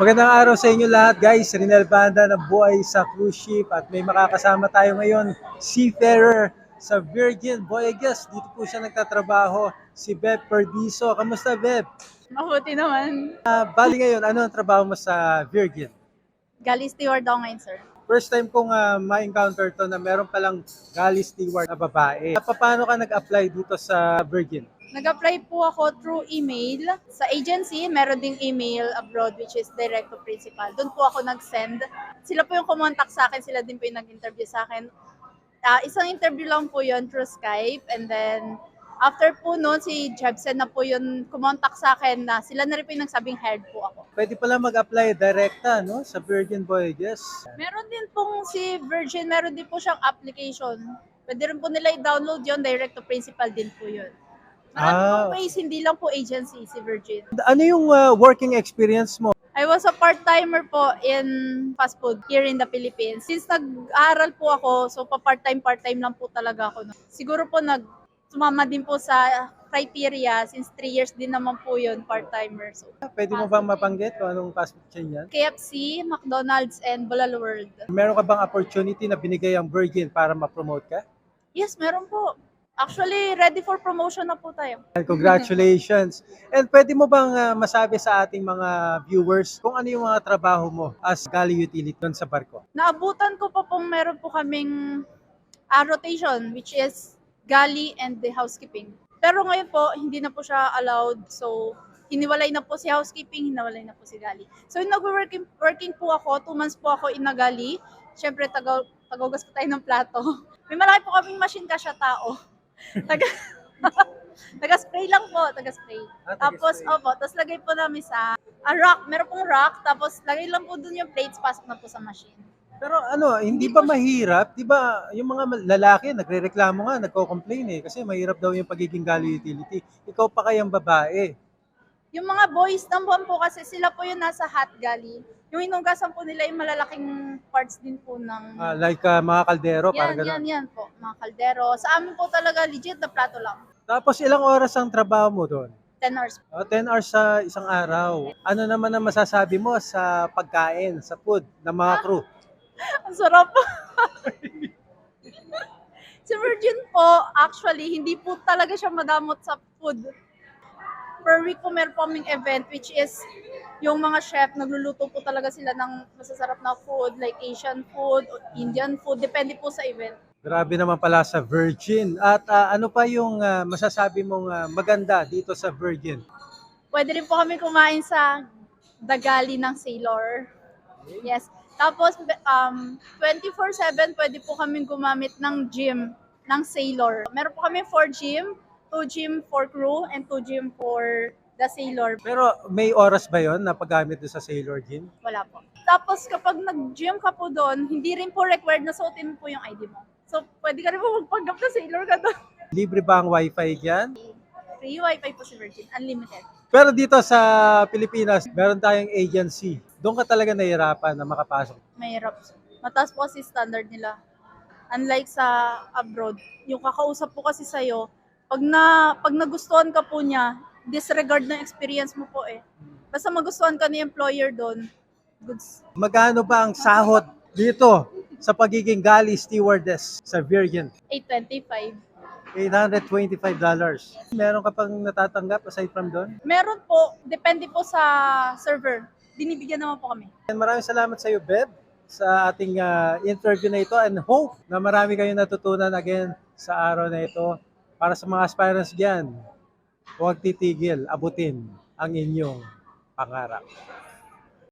Magandang araw sa inyo lahat guys. Rinel Banda ng buhay sa cruise ship at may makakasama tayo ngayon, seafarer sa Virgin Voyages. Dito po siya nagtatrabaho, si Beb Perdiso. Kamusta Beb? Mabuti naman. Ah, bali ngayon, ano ang trabaho mo sa Virgin? Gali steward ako ngayon, sir. First time kong ah, ma-encounter to na meron palang galley steward na babae. Ah, Paano ka nag-apply dito sa Virgin? Nag-apply po ako through email sa agency. Meron ding email abroad which is direct to principal. Doon po ako nag-send. Sila po yung kumontak sa akin. Sila din po yung nag-interview sa akin. Ah, isang interview lang po yun through Skype. And then, after po noon, si Jebsen na po yun kumontak sa akin na sila na rin po yung nagsabing hired po ako. Pwede pala mag-apply direkta no, sa Virgin Voyages. Meron din pong si Virgin, meron din po siyang application. Pwede rin po nila i-download yun, direct to principal din po yun. Marami Ah. pong ways, hindi lang po agency si Virgin. Ano yung ah, working experience mo? I was a part-timer po in fast food here in the Philippines. Since nag-aaral po ako, so pa part-time, part-time lang po talaga ako. Siguro po nag sumama din po sa criteria since 3 years din naman po yun part-timer. So, Pwede mo bang mabanggit kung anong fast food chain yan? KFC, McDonald's, and Bulal World. Meron ka bang opportunity na binigay ang Virgin para ma-promote ka? Yes, meron po. Actually, ready for promotion na po tayo. And congratulations. And pwede mo bang ah, masabi sa ating mga viewers kung ano yung mga trabaho mo as galley utility doon sa barko? Naabutan ko pa pong meron po kaming ah, rotation, which is galley and the housekeeping. Pero ngayon po, hindi na po siya allowed. So, hiniwalay na po si housekeeping, hiniwalay na po si galley. So, nag-working working po ako, two months po ako in a galley. Siyempre, tagaw, po tayo ng plato. May malaki po kaming machine kasya tao. Taga, taga-spray lang po, taga-spray. Ah, Tapos, taga-spray. opo, tapos lagay po namin sa a rack. Meron pong rack, tapos lagay lang po dun yung plates, pasok na po sa machine. Pero ano, hindi ba mahirap? Di ba yung mga lalaki nagrereklamo nga, nagko-complain eh kasi mahirap daw yung pagiging galley utility. Ikaw pa kayang babae. Yung mga boys naman po kasi sila po yung nasa hot galley. Yung inugasan po nila yung malalaking parts din po ng... Ah, like ah, mga kaldero, parang yan, gano'n. yan, yan po. Mga kaldero. Sa amin po talaga legit na plato lang. Tapos ilang oras ang trabaho mo doon? 10 hours. Oh, 10 hours sa isang araw. Ano naman ang masasabi mo sa pagkain, sa food ng mga crew? Ang sarap. si Virgin po, actually, hindi po talaga siya madamot sa food. Per week po meron po kaming event which is yung mga chef, nagluluto po talaga sila ng masasarap na food like Asian food, Indian food, depende po sa event. Grabe naman pala sa Virgin. At ah, ano pa yung ah, masasabi mong ah, maganda dito sa Virgin? Pwede rin po kami kumain sa dagali ng Sailor. Yes. Tapos, um, 24-7 pwede po kami gumamit ng gym ng Sailor. Meron po kami 4 gym, 2 gym for crew, and 2 gym for the Sailor. Pero may oras ba yon na paggamit doon sa Sailor Gym? Wala po. Tapos, kapag nag-gym ka po doon, hindi rin po required na suotin po yung ID mo. So, pwede ka rin po magpanggap na Sailor ka doon. Libre ba ang wifi dyan? Free wifi po si Virgin, unlimited. Pero dito sa Pilipinas, meron tayong agency. Doon ka talaga nahihirapan na makapasok. mahirap. Mataas po kasi standard nila. Unlike sa abroad, yung kakausap po kasi sa'yo, pag, na, pag nagustuhan ka po niya, disregard ng experience mo po eh. Basta magustuhan ka ni employer doon, goods. Magkano ba ang sahod dito sa pagiging galley stewardess sa Virgin? 825. $825. Meron ka pang natatanggap aside from doon? Meron po, depende po sa server. Binibigyan naman po kami. And maraming salamat sa iyo, Beb, sa ating ah, interview na ito and hope na marami kayong natutunan again sa araw na ito. Para sa mga aspirants dyan, huwag titigil, abutin ang inyong pangarap.